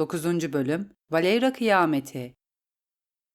9. Bölüm Valeyra Kıyameti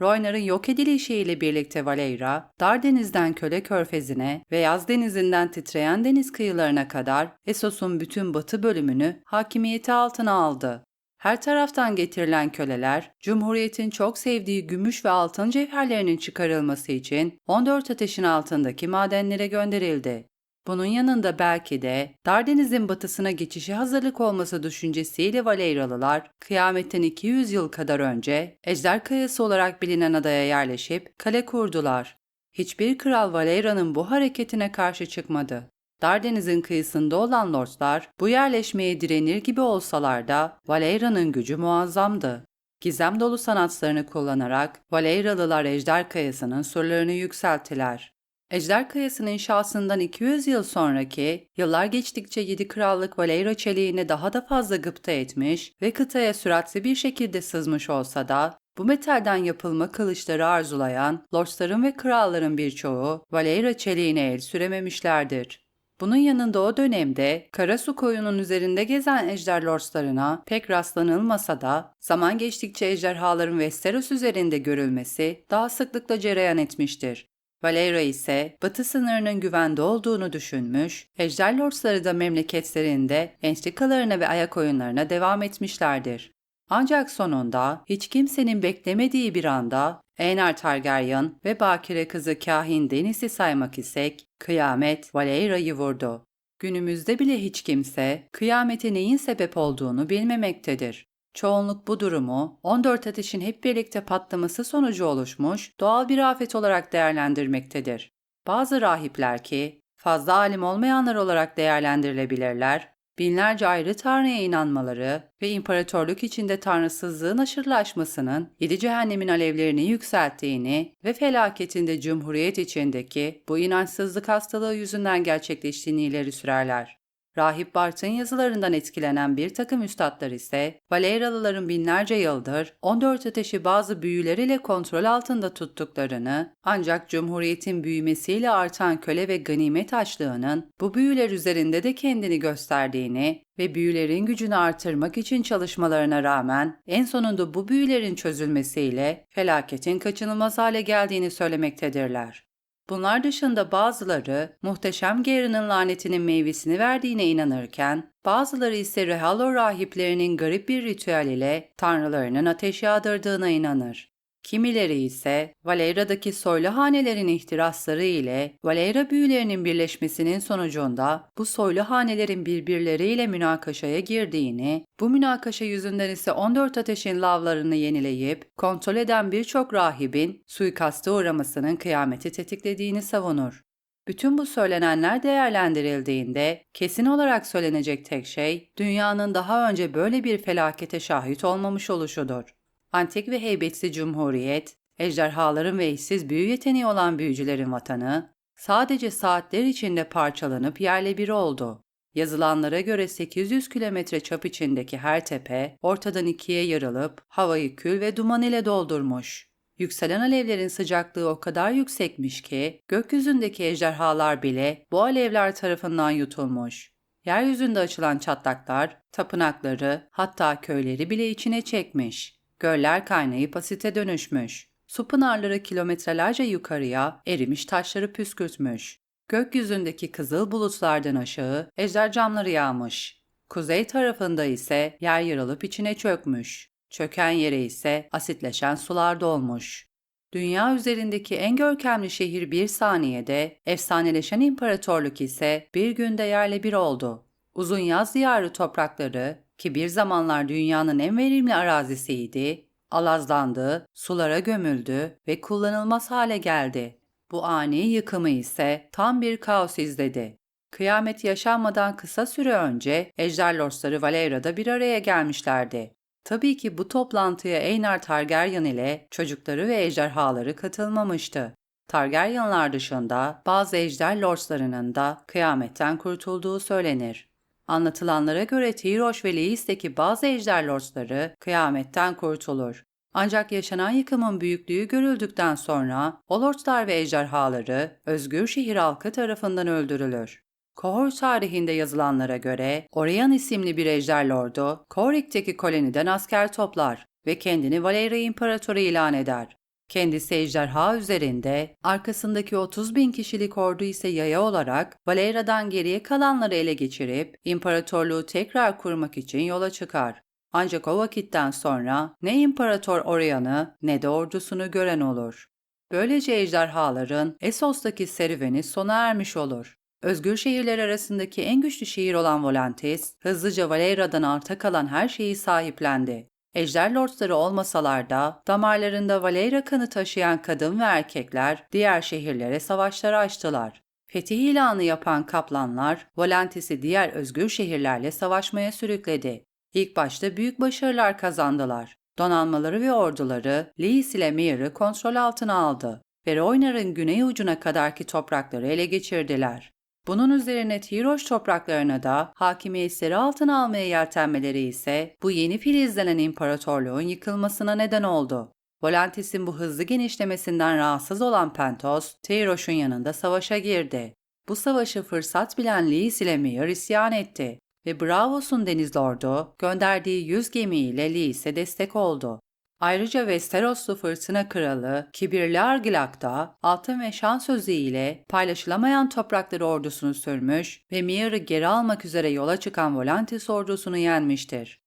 Roynar'ın yok edilişiyle birlikte Valeyra, Dardeniz'den Köle Körfezi'ne ve Yaz Denizi'nden titreyen deniz kıyılarına kadar Essos'un bütün batı bölümünü hakimiyeti altına aldı. Her taraftan getirilen köleler, Cumhuriyet'in çok sevdiği gümüş ve altın cevherlerinin çıkarılması için 14 ateşin altındaki madenlere gönderildi. Bunun yanında belki de Dardeniz'in batısına geçişe hazırlık olması düşüncesiyle Valeyralılar, kıyametten 200 yıl kadar önce Ejder Kayası olarak bilinen adaya yerleşip kale kurdular. Hiçbir kral Valeyra'nın bu hareketine karşı çıkmadı. Dardeniz'in kıyısında olan lordlar bu yerleşmeye direnir gibi olsalar da Valeyra'nın gücü muazzamdı. Gizem dolu sanatlarını kullanarak Valeyralılar Ejder Kayası'nın surlarını yükselttiler. Ejder Kayası'nın inşasından 200 yıl sonraki, yıllar geçtikçe 7 krallık Valeyra çeliğini daha da fazla gıpta etmiş ve kıtaya süratli bir şekilde sızmış olsa da, bu metalden yapılma kılıçları arzulayan lordların ve kralların birçoğu Valeyra çeliğine el sürememişlerdir. Bunun yanında o dönemde Karasu koyunun üzerinde gezen ejder lordslarına pek rastlanılmasa da zaman geçtikçe ejderhaların Westeros üzerinde görülmesi daha sıklıkla cereyan etmiştir. Valera ise batı sınırının güvende olduğunu düşünmüş, Ejder Lordsları da memleketlerinde entrikalarına ve ayak oyunlarına devam etmişlerdir. Ancak sonunda hiç kimsenin beklemediği bir anda Aenar Targaryen ve bakire kızı Kahin Deniz'i saymak isek kıyamet Valeira'yı vurdu. Günümüzde bile hiç kimse kıyamete neyin sebep olduğunu bilmemektedir. Çoğunluk bu durumu 14 ateşin hep birlikte patlaması sonucu oluşmuş doğal bir afet olarak değerlendirmektedir. Bazı rahipler ki fazla alim olmayanlar olarak değerlendirilebilirler, binlerce ayrı tanrıya inanmaları ve imparatorluk içinde tanrısızlığın aşırılaşmasının yedi cehennemin alevlerini yükselttiğini ve felaketinde cumhuriyet içindeki bu inançsızlık hastalığı yüzünden gerçekleştiğini ileri sürerler. Rahip Bart'ın yazılarından etkilenen bir takım üstadlar ise Valeyralıların binlerce yıldır 14 ateşi bazı büyüler ile kontrol altında tuttuklarını ancak Cumhuriyet'in büyümesiyle artan köle ve ganimet açlığının bu büyüler üzerinde de kendini gösterdiğini ve büyülerin gücünü artırmak için çalışmalarına rağmen en sonunda bu büyülerin çözülmesiyle felaketin kaçınılmaz hale geldiğini söylemektedirler. Bunlar dışında bazıları muhteşem Gary'nin lanetinin meyvesini verdiğine inanırken, bazıları ise Rehalo rahiplerinin garip bir ritüel ile tanrılarının ateş yağdırdığına inanır. Kimileri ise Valeyra'daki soylu hanelerin ihtirasları ile Valeyra büyülerinin birleşmesinin sonucunda bu soylu hanelerin birbirleriyle münakaşaya girdiğini, bu münakaşa yüzünden ise 14 ateşin lavlarını yenileyip kontrol eden birçok rahibin suikasta uğramasının kıyameti tetiklediğini savunur. Bütün bu söylenenler değerlendirildiğinde kesin olarak söylenecek tek şey dünyanın daha önce böyle bir felakete şahit olmamış oluşudur. Antik ve heybetli cumhuriyet, ejderhaların ve eşsiz büyü yeteneği olan büyücülerin vatanı, sadece saatler içinde parçalanıp yerle bir oldu. Yazılanlara göre 800 kilometre çap içindeki her tepe ortadan ikiye yarılıp havayı kül ve duman ile doldurmuş. Yükselen alevlerin sıcaklığı o kadar yüksekmiş ki gökyüzündeki ejderhalar bile bu alevler tarafından yutulmuş. Yeryüzünde açılan çatlaklar, tapınakları, hatta köyleri bile içine çekmiş. Göller kaynayıp asite dönüşmüş. Su pınarları kilometrelerce yukarıya erimiş taşları püskürtmüş. Gökyüzündeki kızıl bulutlardan aşağı ejder camları yağmış. Kuzey tarafında ise yer yarılıp içine çökmüş. Çöken yere ise asitleşen sular dolmuş. Dünya üzerindeki en görkemli şehir bir saniyede, efsaneleşen imparatorluk ise bir günde yerle bir oldu. Uzun yaz diyarı toprakları ki bir zamanlar dünyanın en verimli arazisiydi, alazlandı, sulara gömüldü ve kullanılmaz hale geldi. Bu ani yıkımı ise tam bir kaos izledi. Kıyamet yaşanmadan kısa süre önce Ejder Lordları Valeyra'da bir araya gelmişlerdi. Tabii ki bu toplantıya Einar Targaryen ile çocukları ve ejderhaları katılmamıştı. Targaryenlar dışında bazı ejder lordslarının da kıyametten kurtulduğu söylenir. Anlatılanlara göre Tiroş ve Leis'teki bazı ejder lordsları kıyametten kurtulur. Ancak yaşanan yıkımın büyüklüğü görüldükten sonra o lordlar ve ejderhaları özgür şehir halkı tarafından öldürülür. Kohor tarihinde yazılanlara göre Orion isimli bir ejder lordu Korik'teki koloniden asker toplar ve kendini Valyria İmparatoru ilan eder. Kendisi ejderha üzerinde, arkasındaki 30 bin kişilik ordu ise yaya olarak Valeria'dan geriye kalanları ele geçirip imparatorluğu tekrar kurmak için yola çıkar. Ancak o vakitten sonra ne İmparator Orion'u ne de ordusunu gören olur. Böylece ejderhaların Essos'taki serüveni sona ermiş olur. Özgür şehirler arasındaki en güçlü şehir olan Volantis, hızlıca Valeria'dan arta kalan her şeyi sahiplendi. Ejder lordları olmasalar da damarlarında Valeria kanı taşıyan kadın ve erkekler diğer şehirlere savaşları açtılar. Fetih ilanı yapan kaplanlar Volantis'i diğer özgür şehirlerle savaşmaya sürükledi. İlk başta büyük başarılar kazandılar. Donanmaları ve orduları Lys ile Mir'ı kontrol altına aldı ve Roynar'ın güney ucuna kadarki toprakları ele geçirdiler. Bunun üzerine Tiroş topraklarına da hakimiyetleri altına almaya yeltenmeleri ise bu yeni filizlenen imparatorluğun yıkılmasına neden oldu. Volantis'in bu hızlı genişlemesinden rahatsız olan Pentos, Tiroş'un yanında savaşa girdi. Bu savaşı fırsat bilen Lys ile Mir isyan etti ve Bravos'un deniz lordu gönderdiği 100 gemiyle Lys'e destek oldu. Ayrıca Westeroslu fırtına kralı kibirli Argilak da altın ve şan sözü ile paylaşılamayan toprakları ordusunu sürmüş ve Mir'ı geri almak üzere yola çıkan Volantis ordusunu yenmiştir.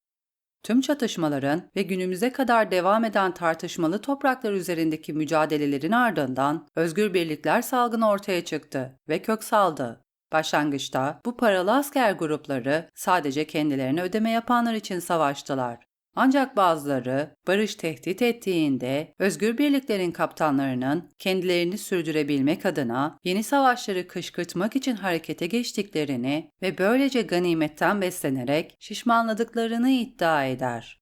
Tüm çatışmaların ve günümüze kadar devam eden tartışmalı topraklar üzerindeki mücadelelerin ardından özgür birlikler salgını ortaya çıktı ve kök saldı. Başlangıçta bu paralı asker grupları sadece kendilerine ödeme yapanlar için savaştılar. Ancak bazıları barış tehdit ettiğinde özgür birliklerin kaptanlarının kendilerini sürdürebilmek adına yeni savaşları kışkırtmak için harekete geçtiklerini ve böylece ganimetten beslenerek şişmanladıklarını iddia eder.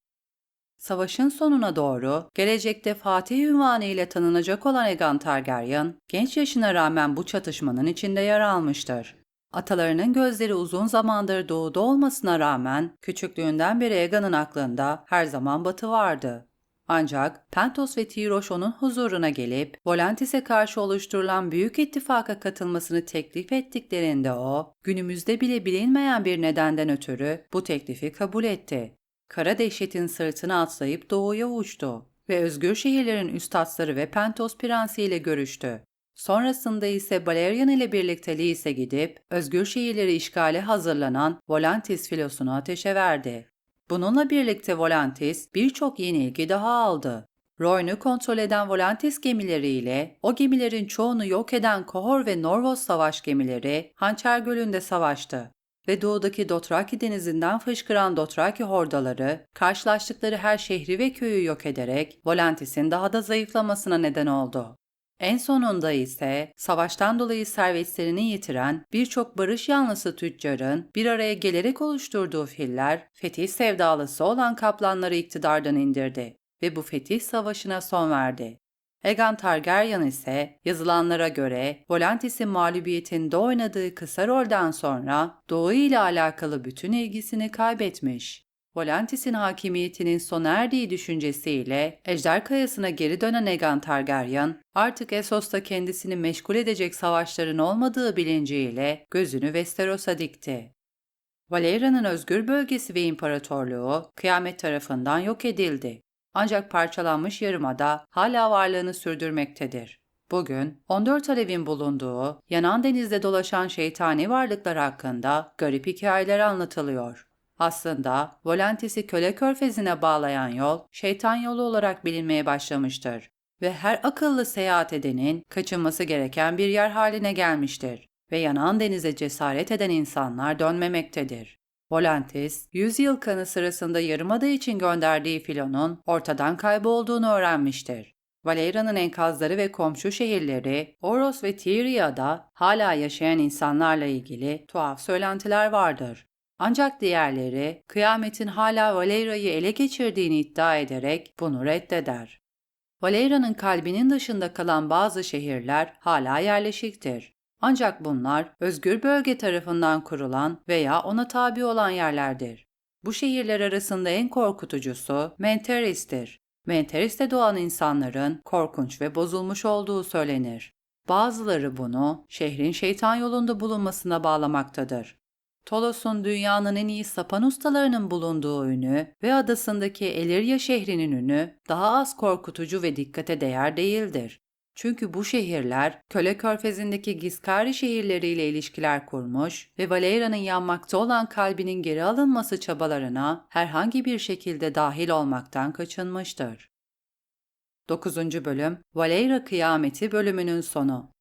Savaşın sonuna doğru gelecekte Fatih ünvanı ile tanınacak olan Egan Targaryen, genç yaşına rağmen bu çatışmanın içinde yer almıştır. Atalarının gözleri uzun zamandır doğuda olmasına rağmen küçüklüğünden beri Aegon'un aklında her zaman batı vardı. Ancak Pentos ve Tyroş onun huzuruna gelip Volantis'e karşı oluşturulan büyük ittifaka katılmasını teklif ettiklerinde o, günümüzde bile bilinmeyen bir nedenden ötürü bu teklifi kabul etti. Kara dehşetin sırtına atlayıp doğuya uçtu ve özgür şehirlerin üstadları ve Pentos Prensi ile görüştü. Sonrasında ise Balerion ile birlikte Lys'e gidip özgür şehirleri işgale hazırlanan Volantis filosunu ateşe verdi. Bununla birlikte Volantis birçok yenilgi daha aldı. Royn'u kontrol eden Volantis gemileriyle o gemilerin çoğunu yok eden Kohor ve Norvos savaş gemileri Hançer Gölü'nde savaştı ve doğudaki Dothraki denizinden fışkıran Dothraki hordaları karşılaştıkları her şehri ve köyü yok ederek Volantis'in daha da zayıflamasına neden oldu. En sonunda ise savaştan dolayı servetlerini yitiren birçok barış yanlısı tüccarın bir araya gelerek oluşturduğu filler fetih sevdalısı olan kaplanları iktidardan indirdi ve bu fetih savaşına son verdi. Egan Targaryen ise yazılanlara göre Volantis'in mağlubiyetinde oynadığı kısa rolden sonra Doğu ile alakalı bütün ilgisini kaybetmiş. Volantis'in hakimiyetinin sona erdiği düşüncesiyle Ejder Kayası'na geri dönen Egan Targaryen, artık Essos'ta kendisini meşgul edecek savaşların olmadığı bilinciyle gözünü Westeros'a dikti. Valeria'nın özgür bölgesi ve imparatorluğu kıyamet tarafından yok edildi. Ancak parçalanmış yarımada hala varlığını sürdürmektedir. Bugün 14 alevin bulunduğu, yanan denizde dolaşan şeytani varlıklar hakkında garip hikayeler anlatılıyor. Aslında Volantis'i köle körfezine bağlayan yol şeytan yolu olarak bilinmeye başlamıştır ve her akıllı seyahat edenin kaçınması gereken bir yer haline gelmiştir ve yanan denize cesaret eden insanlar dönmemektedir. Volantis, 100 yıl kanı sırasında yarımada için gönderdiği filonun ortadan kaybolduğunu öğrenmiştir. Valeria'nın enkazları ve komşu şehirleri Oros ve Tyria'da hala yaşayan insanlarla ilgili tuhaf söylentiler vardır. Ancak diğerleri kıyametin hala Valeria'yı ele geçirdiğini iddia ederek bunu reddeder. Valeria'nın kalbinin dışında kalan bazı şehirler hala yerleşiktir. Ancak bunlar özgür bölge tarafından kurulan veya ona tabi olan yerlerdir. Bu şehirler arasında en korkutucusu Menteris'tir. Menteris'te doğan insanların korkunç ve bozulmuş olduğu söylenir. Bazıları bunu şehrin şeytan yolunda bulunmasına bağlamaktadır. Tolos'un dünyanın en iyi sapan ustalarının bulunduğu ünü ve adasındaki Elirya şehrinin ünü daha az korkutucu ve dikkate değer değildir. Çünkü bu şehirler Köle Körfezi'ndeki Giskari şehirleriyle ilişkiler kurmuş ve Valeyra'nın yanmakta olan kalbinin geri alınması çabalarına herhangi bir şekilde dahil olmaktan kaçınmıştır. 9. Bölüm Valeyra Kıyameti bölümünün sonu